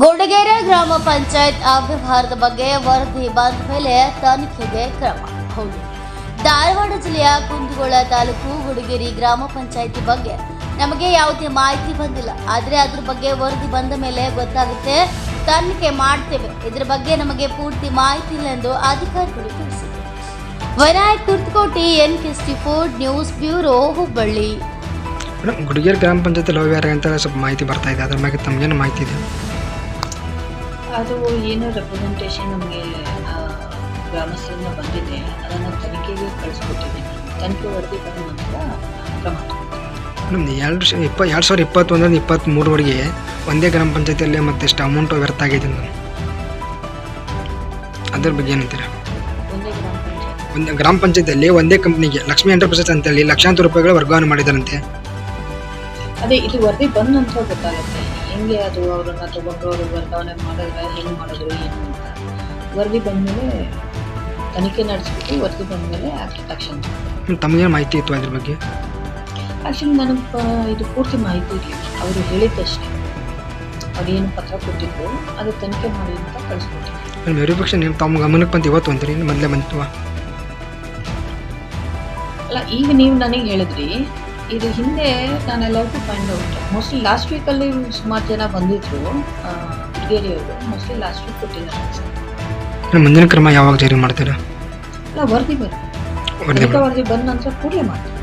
ಗುಂಡಗೆರೆ ಗ್ರಾಮ ಪಂಚಾಯತ್ ಅವ್ಯವಹಾರದ ಬಗ್ಗೆ ವರದಿ ಬಂದ ಮೇಲೆ ತನಿಖೆಗೆ ಕ್ರಮ. ಹೌದು. ಧಾರವಾಡ ಜಿಲ್ಲೆಯ ಕುಂದಗೋಳ ತಾಲೂಕು ಗುಡಿಗೆರೆ ಗ್ರಾಮ ಪಂಚಾಯತಿ ಬಗ್ಗೆ ನಮಗೆ ಯಾವುದೇ ಮಾಹಿತಿ ಬಂದಿಲ್ಲ. ಆದರೆ ಅದ್ರ ಬಗ್ಗೆ ವರದಿ ಬಂದ ಮೇಲೆ ಗೊತ್ತಾಗುತ್ತೆ. ತನಿಖೆ ಮಾಡ್ತೇವೆ. ಇದ್ರ ಬಗ್ಗೆ ನಮಗೆ ಪೂರ್ತಿ ಮಾಹಿತಿ ಇಲ್ಲ ಎಂದು ಅಧಿಕಾರಿಗಳು ತಿಳಿಸಿದರು ವಿನಾಯಕ್ ಕುರ್ತಕೋಟಿ ಎನ್ ಕಿಸ್ಟಿ food news bureau Hubballi. Gudigeri ಗ್ರಾಮ ಪಂಚಾಯತ್ ಲವ್ಯಾರ ಅಂತ ಸ್ವಲ್ಪ ಮಾಹಿತಿ ಬರ್ತಾ ಇದೆ. ಅದ್ರ ಬಗ್ಗೆ ತಮಗೇನು ಮಾಹಿತಿ ಇದೆ? ಅದು ಏನು ರೆಪ್ರೆಸೆಂಟೇಷನ್ ನಮಗೆ ಗ್ರಾಮಸ್ಥರಿಂದ ಬಂದಿದೆ ಅದನ್ನು ತನಿಖೆಗೆ ಕಳಿಸ್ಕೊಟ್ಟಿದ್ದೀನಿ ತನಿಖೆ ವರದಿ ಬಂದ ನಂತರ ಕ್ರಮ. ಮೇಡಮ್ ಎರಡು ಸಾವಿರ ಇಪ್ಪ ಎರಡು ಸಾವಿರದ ಇಪ್ಪತ್ತೊಂದರಿಂದ ಇಪ್ಪತ್ತ್ಮೂರವರೆಗೆ ಒಂದೇ ಗ್ರಾಮ ಪಂಚಾಯತಿಯಲ್ಲಿ ಮತ್ತೆ ಅಮೌಂಟು ಅಮೌಂಟ್ ವ್ಯರ್ಥ ಆಗಿದೆ ಅಂತ. ಅದ್ರ ಬಗ್ಗೆ ಏನಂತೀರ ಒಂದೇ ಗ್ರಾಮ ಪಂಚಾಯತ್. ಒಂದು ಗ್ರಾಮ ಪಂಚಾಯತಿಯಲ್ಲಿ ಒಂದೇ ಕಂಪ್ನಿಗೆ ಲಕ್ಷ್ಮೀ ಎಂಟರ್ಪ್ರೈಸಸ್ ಅಂತೇಳಿ ಲಕ್ಷಾಂತರ ರೂಪಾಯಿಗಳ ವರ್ಗಾವಣೆ ಮಾಡಿದಾರಂತೆ. ಅದೇ ಇದು ವರದಿ ಬಂದ ನಂತರ ಗೊತ್ತಾಗುತ್ತೆ. ಹೆಂಗೆ ಅದು ಅವ್ರನ್ನ ತಗೊಂಡು ಅವರು ವರ್ಗಾವಣೆ ಮಾಡಿದ್ರೆ ಹೆಂಗೆ ಮಾಡಿದ್ರು ಏನು ಅಂತ. ವರದಿ ಬಂದಮೇಲೆ ತನಿಖೆ ನಡೆಸ್ಬಿಟ್ಟು ವರದಿ ಬಂದಮೇಲೆ ಆ್ಯಕ್ಷನ್ ತಮಗೆ ಮಾಹಿತಿ ಇತ್ತು ಅದ್ರ ಬಗ್ಗೆ? ಆ್ಯಕ್ಚುಲಿ ನನಗೆ ಇದು ಪೂರ್ತಿ ಮಾಹಿತಿ ಇರಲಿಲ್ಲ ಅವರು ಹೇಳಿದ್ದಷ್ಟೇ ಅದೇನು ಪತ್ರ ಕೊಟ್ಟಿದ್ದು ಅದು ತನಿಖೆ ಮಾಡಿ ಅಂತ ಕಳಿಸ್ಕೊಟ್ಟಿದ್ರು. ವೆರಿಫಿಕೇಶನ್ ಏನು ತಮ್ಮ ಗಮನಕ್ಕೆ ಬಂತು ಇವತ್ತು ಅಂತೀರಿ? ಮೊದಲೇ ಬಂತು. ಅಲ್ಲ ಈಗ ನೀವು ನನಗೆ ಹೇಳಿದ್ರಿ ಇದು ಹಿಂದೆ ನಾನು ಎಲ್ಲರಿಗೂ ಫೈಂಡ್ ಔಟ್ ಮೋಸ್ಟ್ಲಿ ಲಾಸ್ಟ್ ವೀಕಲ್ಲಿ ಸುಮಾರು ಜನ ಬಂದಿದ್ರು. ಹುಡುಗಿಯರಿಯವರು ಮೋಸ್ಟ್ಲಿ ಲಾಸ್ಟ್ ವೀಕ್ ಕೊಟ್ಟಿದ್ದಾರೆ. ಮುಂದಿನ ಕ್ರಮ ಯಾವಾಗ ಜಾರಿ ಮಾಡ್ತೀರಾ? ಅಲ್ಲ ವರದಿ ಬರ್ತೀವಿ ವರದಿ ಬಂದ ನಂತರ ಕೂಡಲೇ ಮಾಡ್ತೀವಿ.